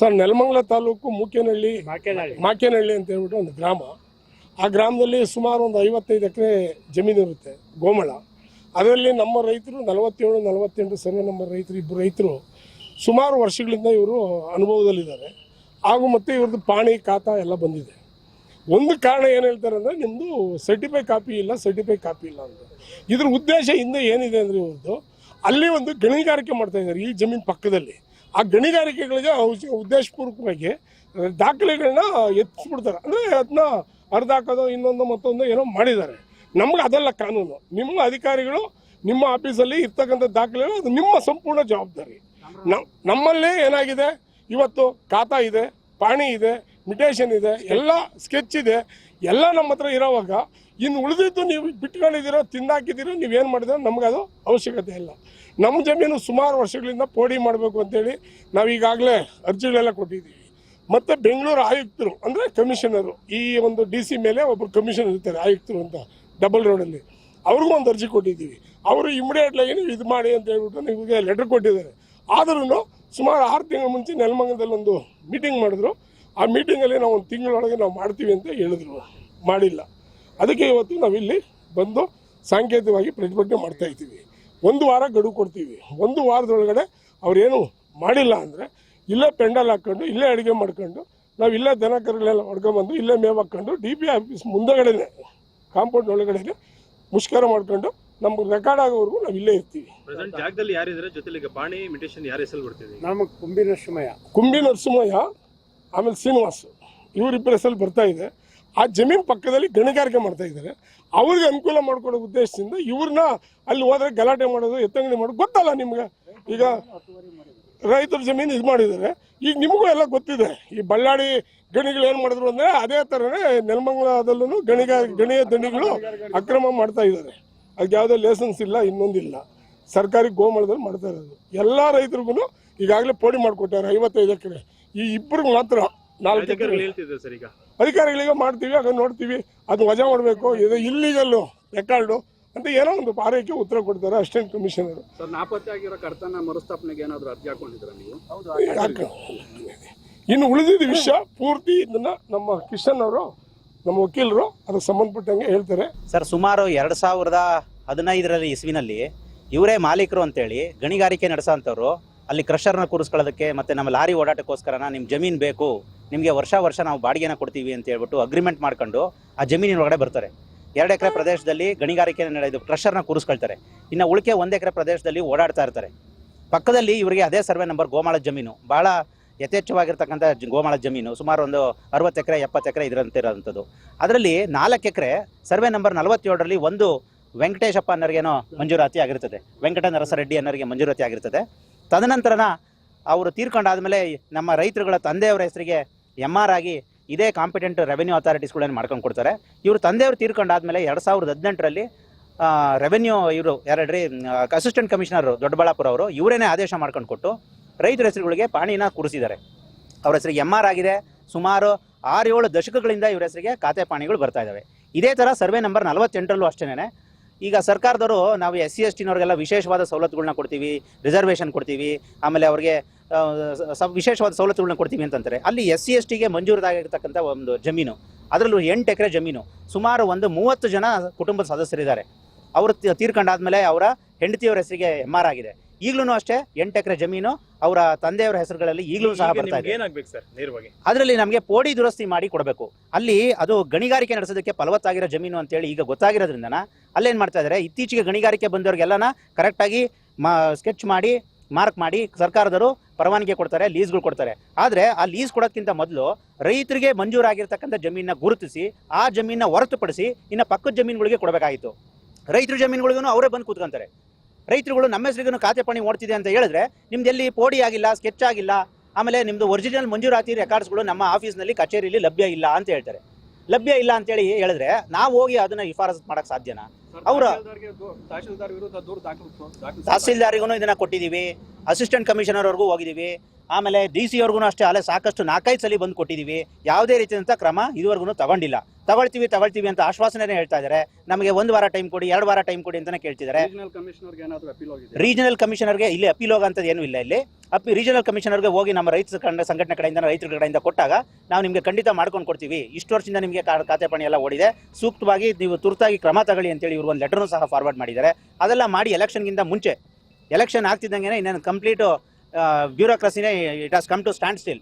Sir Nelamangala taluk ಮೂಕೇನಹಳ್ಳಿ Makenahalli. ಅಂತ ಹೇಳ್ಬಿಟ್ಟು ಒಂದು ಗ್ರಾಮ. ಆ ಗ್ರಾಮದಲ್ಲಿ ಸುಮಾರು ಒಂದು ಐವತ್ತೈದು ಎಕರೆ ಜಮೀನು ಇರುತ್ತೆ ಗೋಮಳ. ಅದರಲ್ಲಿ ನಮ್ಮ ರೈತರು ನಲವತ್ತೇಳು ನಲವತ್ತೆಂಟು ಸರ್ವೆ ನಂಬರ್ ರೈತರು ಇಬ್ಬರು ರೈತರು ಸುಮಾರು ವರ್ಷಗಳಿಂದ ಇವರು ಅನುಭವದಲ್ಲಿದ್ದಾರೆ. ಹಾಗೂ ಮತ್ತು ಇವ್ರದ್ದು ಪಾಣಿ ಕಾತ ಎಲ್ಲ ಬಂದಿದೆ. ಒಂದು ಕಾರಣ ಏನು ಹೇಳ್ತಾರೆ ಅಂದರೆ ನಿಮ್ಮದು ಸರ್ಟಿಫೈ ಕಾಪಿ ಇಲ್ಲ ಸರ್ಟಿಫೈ ಕಾಪಿ ಇಲ್ಲ ಅಂತ. ಇದ್ರ ಉದ್ದೇಶ ಹಿಂದೆ ಏನಿದೆ ಅಂದರೆ ಇವ್ರದ್ದು ಅಲ್ಲಿ ಒಂದು ಗಣಿಗಾರಿಕೆ ಮಾಡ್ತಾ ಇದ್ದಾರೆ ಈ ಜಮೀನು ಪಕ್ಕದಲ್ಲಿ. ಆ ಗಣಿಗಾರಿಕೆಗಳಿಗೆ ಉದ್ದೇಶಪೂರ್ವಕವಾಗಿ ದಾಖಲೆಗಳನ್ನ ಎತ್ತಿಸ್ಬಿಡ್ತಾರೆ. ಅಂದರೆ ಅದನ್ನ ಅರ್ಧ ಹಾಕೋದು, ಇನ್ನೊಂದು ಮತ್ತೊಂದು ಏನೋ ಮಾಡಿದ್ದಾರೆ. ನಮ್ಗೆ ಅದೆಲ್ಲ ಕಾನೂನು. ನಿಮ್ಮ ಅಧಿಕಾರಿಗಳು ನಿಮ್ಮ ಆಫೀಸಲ್ಲಿ ಇರ್ತಕ್ಕಂಥ ದಾಖಲೆಗಳು, ಅದು ನಿಮ್ಮ ಸಂಪೂರ್ಣ ಜವಾಬ್ದಾರಿ. ನಮ್ಮಲ್ಲೇ ಏನಾಗಿದೆ? ಇವತ್ತು ಖಾತಾ ಇದೆ, ಪಾಣಿ ಇದೆ ಮಿಟೇಷನ್ ಇದೆ, ಎಲ್ಲ ಸ್ಕೆಚ್ ಇದೆ. ಎಲ್ಲ ನಮ್ಮ ಹತ್ರ ಇರೋವಾಗ, ಇನ್ನು ಉಳಿದಿದ್ದು ನೀವು ಬಿಟ್ಕೊಂಡಿದ್ದೀರೋ, ತಿಂದಾಕಿದ್ದೀರೋ ನೀವೇನು ಮಾಡಿದ್ರೆ ಅದು ಅವಶ್ಯಕತೆ ಇಲ್ಲ. ನಮ್ಮ ಜಮೀನು ಸುಮಾರು ವರ್ಷಗಳಿಂದ ಪೋಡಿ ಮಾಡಬೇಕು ಅಂತೇಳಿ ನಾವು ಈಗಾಗಲೇ ಅರ್ಜಿಗಳೆಲ್ಲ ಕೊಟ್ಟಿದ್ದೀವಿ. ಮತ್ತು ಬೆಂಗಳೂರು ಆಯುಕ್ತರು, ಅಂದರೆ ಕಮಿಷನರು, ಈ ಒಂದು ಡಿ ಸಿ ಮೇಲೆ ಒಬ್ಬರು ಕಮಿಷನರ್ ಇರ್ತಾರೆ, ಆಯುಕ್ತರು ಅಂತ, ಡಬಲ್ ರೋಡಲ್ಲಿ ಅವ್ರಿಗೂ ಒಂದು ಅರ್ಜಿ ಕೊಟ್ಟಿದ್ದೀವಿ. ಅವರು ಇಮಿಡಿಯೇಟ್ಲಾಗಿ ನೀವು ಇದು ಮಾಡಿ ಅಂತ ಹೇಳ್ಬಿಟ್ಟು ನಿಮಗೆ ಲೆಟರ್ ಕೊಟ್ಟಿದ್ದಾರೆ. ಆದ್ರೂ ಸುಮಾರು ಆರು ತಿಂಗಳ ಮುಂಚೆ ನೆಲಮಂಗಲದಲ್ಲಿ ಒಂದು ಮೀಟಿಂಗ್ ಮಾಡಿದ್ರು. ಆ ಮೀಟಿಂಗಲ್ಲಿ ನಾವು ಒಂದು ತಿಂಗಳೊಳಗೆ ನಾವು ಮಾಡ್ತೀವಿ ಅಂತ ಹೇಳಿದ್ರು. ಮಾಡಿಲ್ಲ. ಅದಕ್ಕೆ ಇವತ್ತು ನಾವಿಲ್ಲಿ ಬಂದು ಸಾಂಕೇತಿಕವಾಗಿ ಪ್ರತಿಭಟನೆ ಮಾಡ್ತಾ ಇದ್ದೀವಿ. ಒಂದು ವಾರ ಗಡುವು ಕೊಡ್ತೀವಿ. ಒಂದು ವಾರದೊಳಗಡೆ ಅವ್ರೇನು ಮಾಡಿಲ್ಲ ಅಂದರೆ ಇಲ್ಲೇ ಪೆಂಡಲ್ ಹಾಕ್ಕೊಂಡು ಇಲ್ಲೇ ಅಡುಗೆ ಮಾಡ್ಕೊಂಡು ನಾವು ಇಲ್ಲೇ ದನ ಕರುಗಳೆಲ್ಲ ಹೊಡ್ಕೊಂಬಂದು ಇಲ್ಲೇ ಮೇವು ಹಾಕ್ಕೊಂಡು ಡಿ ಪಿ ಆಫೀಸ್ ಮುಂದಗಡೆನೆ ಕಾಂಪೌಂಡ್ ಒಳಗಡೆನೆ ಮುಷ್ಕರ ಮಾಡ್ಕೊಂಡು ನಮ್ಗೆ ರೆಕಾರ್ಡ್ ಆಗೋವರೆಗೂ ನಾವು ಇಲ್ಲೇ ಇರ್ತೀವಿ. ಪ್ರೆಸೆಂಟ್ ಜಾಗದಲ್ಲಿ ಯಾರಿದ್ದಾರೆ? ಜೊತೆಗೆ ಬಾಣಿ ಮಿಟೇಷನ್ ಯಾರ ಹೆಸರು ಬರ್ತೀವಿ ನಮ್ಮ ಕುಂಬಿ ನರಸಿಂಹಯ್ಯ. ಕುಂಬಿ ನರಸಿಂಹಯ್ಯ ಆಮೇಲೆ ಶ್ರೀನಿವಾಸ್ ಇವರಿಬ್ಬರ ಹೆಸರು ಬರ್ತಾ ಇದೆ. ಆ ಜಮೀನು ಪಕ್ಕದಲ್ಲಿ ಗಣಿಗಾರಿಕೆ ಮಾಡ್ತಾ ಇದ್ದಾರೆ. ಅವ್ರಿಗೆ ಅನುಕೂಲ ಮಾಡ್ಕೊಡೋ ಉದ್ದೇಶದಿಂದ ಇವ್ರನ್ನ ಅಲ್ಲಿ ಹೋದ್ರೆ ಗಲಾಟೆ ಮಾಡೋದು ಎತ್ತಂಗಡಿ ಮಾಡೋದು ಗೊತ್ತಲ್ಲ ನಿಮ್ಗೆ? ಈಗ ರೈತರ ಜಮೀನು ಇದು ಮಾಡಿದ್ದಾರೆ. ಈಗ ನಿಮಗೂ ಎಲ್ಲ ಗೊತ್ತಿದೆ. ಈ ಬಳ್ಳಾಡಿ ಗಣಿಗಳು ಏನು ಮಾಡಿದ್ರು ಅಂದರೆ ಅದೇ ಥರನೇ ನೆಲಮಂಗಲದಲ್ಲೂ ಗಣಿಗಾರ ಗಣಿಯ ದಣಿಗಳು ಅಕ್ರಮ ಮಾಡ್ತಾ ಇದ್ದಾರೆ. ಅದಕ್ಕೆ ಯಾವುದೇ ಲೈಸೆನ್ಸ್ ಇಲ್ಲ ಇನ್ನೊಂದಿಲ್ಲ. ಸರ್ಕಾರಿ ಗೋಮಳದಲ್ಲಿ ಮಾಡ್ತಾ ಇರೋದು. ಎಲ್ಲ ರೈತರಿಗೂ ಈಗಾಗಲೇ ಪೋಡಿ ಮಾಡಿಕೊಟ್ಟಾರೆ ಐವತ್ತೈದು ಎಕರೆ. ಈ ಇಬ್ಬರಿಗೆ ಮಾತ್ರ ನಾಲ್ಕು ಎಕರೆ. ಸರ್ ಈಗ. ಅಧಿಕಾರಿಗಳಿಗೆ ಮಾಡ್ತೀವಿ ಅದನ್ನು ನೋಡ್ತೀವಿ ಅದು ವಜಾ ಮಾಡಬೇಕು ಇದು ಇಲ್ಲಿಗಲ್ಲು ರೆಕಾರ್ಡು ಅಂತ ಏನೋ ಒಂದು ಪಾರೈಕೆ ಉತ್ತರ ಕೊಡ್ತಾರೆ ಅಸಿಸ್ಟೆಂಟ್ ಕಮಿಷನರು ಸರ್ ನಾಪತ್ತೆ ಆಗಿರೋ ಕರ್ತನ ಮರುಸ್ಥಾಪನೆಗೆ ಏನಾದರೂ ಅರ್ಜಿ ಹಾಕೊಂಡಿದ್ದೀರಾ ನೀವು? ಯಾಕೆ? ಇನ್ನು ಉಳಿದಿದ್ದ ವಿಷಯ ಪೂರ್ತಿ ಇದನ್ನ ನಮ್ಮ ಕಿಶನ್ ಅವರು ನಮ್ಮ ವಕೀಲರು ಅದಕ್ಕೆ ಸಂಬಂಧಪಟ್ಟಂಗೆ ಹೇಳ್ತಾರೆ. ಸರ್ ಸುಮಾರು ಎರಡು ಸಾವಿರದ ಹದಿನೈದರಲ್ಲಿ ಇಸ್ವಿನಲ್ಲಿ ಇವರೇ ಮಾಲೀಕರು ಅಂತೇಳಿ ಗಣಿಗಾರಿಕೆ ನಡೆಸೋ ಅಂಥವ್ರು ಅಲ್ಲಿ ಕ್ರಷರ್ನ ಕೂರಿಸ್ಕೊಳ್ಳೋದಕ್ಕೆ ಮತ್ತು ನಮ್ಮ ಲಾರಿ ಓಡಾಟಕ್ಕೋಸ್ಕರನ ನಿಮ್ಮ ಜಮೀನು ಬೇಕು ನಿಮಗೆ ವರ್ಷ ವರ್ಷ ನಾವು ಬಾಡಿಗೆನ ಕೊಡ್ತೀವಿ ಅಂತ ಹೇಳ್ಬಿಟ್ಟು ಅಗ್ರಿಮೆಂಟ್ ಮಾಡ್ಕೊಂಡು ಆ ಜಮೀನಿನ ಒಳಗಡೆ ಬರ್ತಾರೆ. ಎರಡು ಎಕರೆ ಪ್ರದೇಶದಲ್ಲಿ ಗಣಿಗಾರಿಕೆ ನಡೆದು ಕ್ರಷರ್ನ ಕೂರಿಸ್ಕೊಳ್ತಾರೆ. ಇನ್ನು ಉಳಿಕೆ ಒಂದು ಎಕರೆ ಪ್ರದೇಶದಲ್ಲಿ ಓಡಾಡ್ತಾ ಇರ್ತಾರೆ. ಪಕ್ಕದಲ್ಲಿ ಇವರಿಗೆ ಅದೇ ಸರ್ವೆ ನಂಬರ್ ಗೋಮಾಳ ಜಮೀನು. ಭಾಳ ಯಥೇಚ್ಛವಾಗಿರ್ತಕ್ಕಂಥ ಗೋಮಾಳ ಜಮೀನು. ಸುಮಾರು ಒಂದು ಅರವತ್ತು ಎಕರೆ, ಎಪ್ಪತ್ತು ಎಕರೆ ಇದರಂತೆ ಇರೋಂಥದ್ದು ಅದರಲ್ಲಿ ನಾಲ್ಕು ಎಕರೆ ಸರ್ವೆ ನಂಬರ್ ನಲವತ್ತೇಳರಲ್ಲಿ ಒಂದು ವೆಂಕಟೇಶಪ್ಪ ಅನ್ನೋರಿಗೇನೋ ಮಂಜೂರಾತಿ ಆಗಿರ್ತದೆ. ವೆಂಕಟ ನರಸರೆಡ್ಡಿ ಅನ್ನೋರಿಗೆ ಮಂಜೂರಾತಿ ಆಗಿರ್ತದೆ. ತದನಂತರನ ಅವರು ತೀರ್ಕೊಂಡಾದ್ಮೇಲೆ ನಮ್ಮ ರೈತರುಗಳ ತಂದೆಯವರ ಹೆಸರಿಗೆ ಎಂ ಆರ್ ಆಗಿ ಇದೇ ಕಾಂಪಿಟೆಂಟ್ ರೆವೆನ್ಯೂ ಅಥಾರಿಟೀಸ್ಗಳನ್ನ ಮಾಡ್ಕೊಂಡು ಕೊಡ್ತಾರೆ. ಇವರು ತಂದೆಯವರು ತೀರ್ಕೊಂಡಾದ್ಮೇಲೆ ಎರಡು ಸಾವಿರದ ಹದಿನೆಂಟರಲ್ಲಿ ರೆವೆನ್ಯೂ ಇವರು ಯಾರಡ್ರಿ ಅಸಿಸ್ಟೆಂಟ್ ಕಮಿಷನರ್ ದೊಡ್ಡಬಳ್ಳಾಪುರ ಅವರು, ಇವರೇನೇ ಆದೇಶ ಮಾಡ್ಕೊಂಡು ಕೊಟ್ಟು ರೈತರ ಹೆಸರುಗಳಿಗೆ ಪಾಣಿನ ಕೂರಿಸಿದ್ದಾರೆ. ಅವ್ರ ಹೆಸರಿಗೆ ಎಂ ಆರ್ ಆಗಿದೆ. ಸುಮಾರು ಆರು ಏಳು ದಶಕಗಳಿಂದ ಇವ್ರ ಹೆಸರಿಗೆ ಖಾತೆ ಪಾಣಿಗಳು ಬರ್ತಾ ಇದ್ದಾವೆ ಇದೇ ಥರ ಸರ್ವೆ ನಂಬರ್ ನಲವತ್ತೆಂಟರಲ್ಲೂ ಅಷ್ಟೇನೆ ಈಗ ಸರ್ಕಾರದವರು ನಾವು ಎಸ್ ಸಿ ಎಸ್ ಟಿನವ್ರಿಗೆಲ್ಲ ವಿಶೇಷವಾದ ಸವಲತ್ತುಗಳನ್ನ ಕೊಡ್ತೀವಿ ರಿಸರ್ವೇಷನ್ ಕೊಡ್ತೀವಿ, ಆಮೇಲೆ ಅವ್ರಿಗೆ ವಿಶೇಷವಾದ ಸವಲತ್ತುಗಳನ್ನ ಕೊಡ್ತೀವಿ ಅಂತಂತಾರೆ. ಅಲ್ಲಿ ಎಸ್ ಸಿ ಎಸ್ ಟಿಗೆ ಮಂಜೂರದಾಗಿರ್ತಕ್ಕಂಥ ಒಂದು ಜಮೀನು, ಅದರಲ್ಲೂ ಎಂಟು ಎಕರೆ ಜಮೀನು, ಸುಮಾರು ಒಂದು ಮೂವತ್ತು ಜನ ಕುಟುಂಬದ ಸದಸ್ಯರಿದ್ದಾರೆ. ಅವರು ತೀರ್ಕೊಂಡಾದ್ಮೇಲೆ ಅವರ ಹೆಂಡತಿಯವರ ಹೆಸರಿಗೆ ಎಂ ಆರ್ ಆಗಿದೆ. ಈಗಲೂ ಅಷ್ಟೇ ಎಂಟು ಎಕರೆ ಜಮೀನು ಅವರ ತಂದೆಯವರ ಹೆಸರುಗಳಲ್ಲಿ ಈಗಲೂ ಸಹ ಬರ್ತಾ ಇದೆ. ಏನಾಗ್ಬೇಕು ಸರ್ ನೇರವಾಗಿ? ಅದರಲ್ಲಿ ನಮಗೆ ಪೋಡಿ ದುರಸ್ತಿ ಮಾಡಿ ಕೊಡಬೇಕು. ಅಲ್ಲಿ ಅದು ಗಣಿಗಾರಿಕೆ ನಡೆಸೋದಕ್ಕೆ ಫಲವತ್ತಾಗಿರೋ ಜಮೀನು ಅಂತೇಳಿ ಈಗ ಗೊತ್ತಾಗಿರೋದ್ರಿಂದ ಅಲ್ಲೇನು ಮಾಡ್ತಾ ಇದ್ದಾರೆ ಇತ್ತೀಚೆಗೆ ಗಣಿಗಾರಿಕೆ ಬಂದವ್ರಿಗೆಲ್ಲನ ಕರೆಕ್ಟಾಗಿ ಮಾ ಸ್ಕೆಚ್ ಮಾಡಿ ಮಾರ್ಕ್ ಮಾಡಿ ಸರ್ಕಾರದವರು ಪರವಾನಗಿ ಕೊಡ್ತಾರೆ ಲೀಸ್ಗಳು ಕೊಡ್ತಾರೆ. ಆದರೆ ಆ ಲೀಸ್ ಕೊಡೋಕ್ಕಿಂತ ಮೊದಲು ರೈತರಿಗೆ ಮಂಜೂರಾಗಿರ್ತಕ್ಕಂಥ ಜಮೀನನ್ನ ಗುರುತಿಸಿ ಆ ಜಮೀನನ್ನ ಹೊರತುಪಡಿಸಿ ಇನ್ನು ಪಕ್ಕದ ಜಮೀನುಗಳಿಗೆ ಕೊಡಬೇಕಾಯಿತು ರೈತರ ಜಮೀನುಗಳಿಗೂ ಅವರೇ ಬಂದು ಕೂತ್ಕೊಂತಾರೆ. ರೈತರುಗಳು ನಮ್ಮ ಹೆಸರಿಗೂ ಖಾತೆ ಪಣಿ ಓಡ್ತಿದೆ ಅಂತ ಹೇಳಿದ್ರೆ ನಿಮ್ದು ಎಲ್ಲಿ ಪೋಡಿ ಆಗಿಲ್ಲ ಸ್ಕೆಚ್ ಆಗಿಲ್ಲ, ಆಮೇಲೆ ನಿಮ್ದು ಒರಿಜಿನಲ್ ಮಂಜೂರಾತಿ ರೆಕಾರ್ಡ್ಸ್ಗಳು ನಮ್ಮ ಆಫೀಸ್ನಲ್ಲಿ ಕಚೇರಿಯಲ್ಲಿ ಲಭ್ಯ ಇಲ್ಲ ಅಂತ ಹೇಳ್ತಾರೆ. ಲಭ್ಯ ಇಲ್ಲ ಅಂತೇಳಿ ಹೇಳಿದ್ರೆ ನಾವು ಹೋಗಿ ಅದನ್ನ ಶಿಫಾರಸು ಮಾಡಕ್ ಸಾಧ್ಯನಾ? ಅವ್ರ- ತಹಶೀಲ್ದಾರ್ಗೆ ದೂ- ತಹಶೀಲ್ದಾರ್ ವಿರುದ್ಧ ದೂರು ದಾಖಲು ದಾಖಲು ತಹಸೀಲ್ದಾರಿಗೂ ಇದನ್ನ ಕೊಟ್ಟಿದ್ದೀವಿ. ಅಸಿಸ್ಟೆಂಟ್ ಕಮಿಷನರ್ ಅವ್ರಿಗೂ ಹೋಗಿದ್ದೀವಿ. ಆಮೇಲೆ ಡಿ ಸಿ ಅವ್ರಿಗೂ ಅಷ್ಟೇ ಅಲ್ಲೇ ಸಾಕಷ್ಟು ನಾಲ್ಕೈದು ಸಲ ಬಂದು ಕೊಟ್ಟಿದ್ದೀವಿ. ಯಾವುದೇ ರೀತಿಯಂಥ ಕ್ರಮ ಇದುವರೆಗೂ ತಗೊಂಡಿಲ್ಲ. ತಗೊಳ್ತೀವಿ ತಗೊಳ್ತೀವಿ ಅಂತ ಆಶ್ವಾಸನೆ ಹೇಳ್ತಾ ಇದ್ದಾರೆ. ನಮಗೆ ಒಂದು ವಾರ ಟೈಮ್ ಕೊಡಿ ಎರಡು ವಾರ ಟೈಮ್ ಕೊಡಿ ಅಂತಾನೆ ಕೇಳ್ತಿದ್ದಾರೆ. ರೀಜನಲ್ ಕಮಿಷನರ್ಗೆ ಇಲ್ಲಿ ಅಪೀಲ್ ಹೋಗಂಥದ್ದು ಏನೂ ಇಲ್ಲ ಇಲ್ಲಿ. ಅಪ್ಪಿ ರೀಜನಲ್ ಕಮಿಷನರ್ಗೆ ಹೋಗಿ ನಮ್ಮ ರೈತ ಕಂಡ ಸಂಘಟನೆ ಕಡೆಯಿಂದ ರೈತರ ಕಡೆಯಿಂದ ಕೊಟ್ಟಾಗ ನಾವು ನಿಮಗೆ ಖಂಡಿತ ಮಾಡ್ಕೊಂಡು ಕೊಡ್ತೀವಿ. ಇಷ್ಟು ವರ್ಷದಿಂದ ನಿಮಗೆ ಖಾತೆ ಪಣಿ ಎಲ್ಲ ಓಡಿದೆ. ಸೂಕ್ತವಾಗಿ ನೀವು ತುರ್ತಾಗಿ ಕ್ರಮ ತಗೊಳ್ಳಿ ಅಂತೇಳಿ ಇವರು ಒಂದು ಲೆಟರ್ನು ಸಹ ಫಾರ್ವರ್ಡ್ ಮಾಡಿದ್ದಾರೆ. ಅದೆಲ್ಲ ಮಾಡಿ ಎಲೆಕ್ಷನ್ಗಿಂತ ಮುಂಚೆ. ಎಲೆಕ್ಷನ್ ಆಗ್ತಿದ್ದಂಗೆ ಇನ್ನೇನು complete ಬ್ಯೂರೋಕ್ರಸಿನೇ it has come to stand still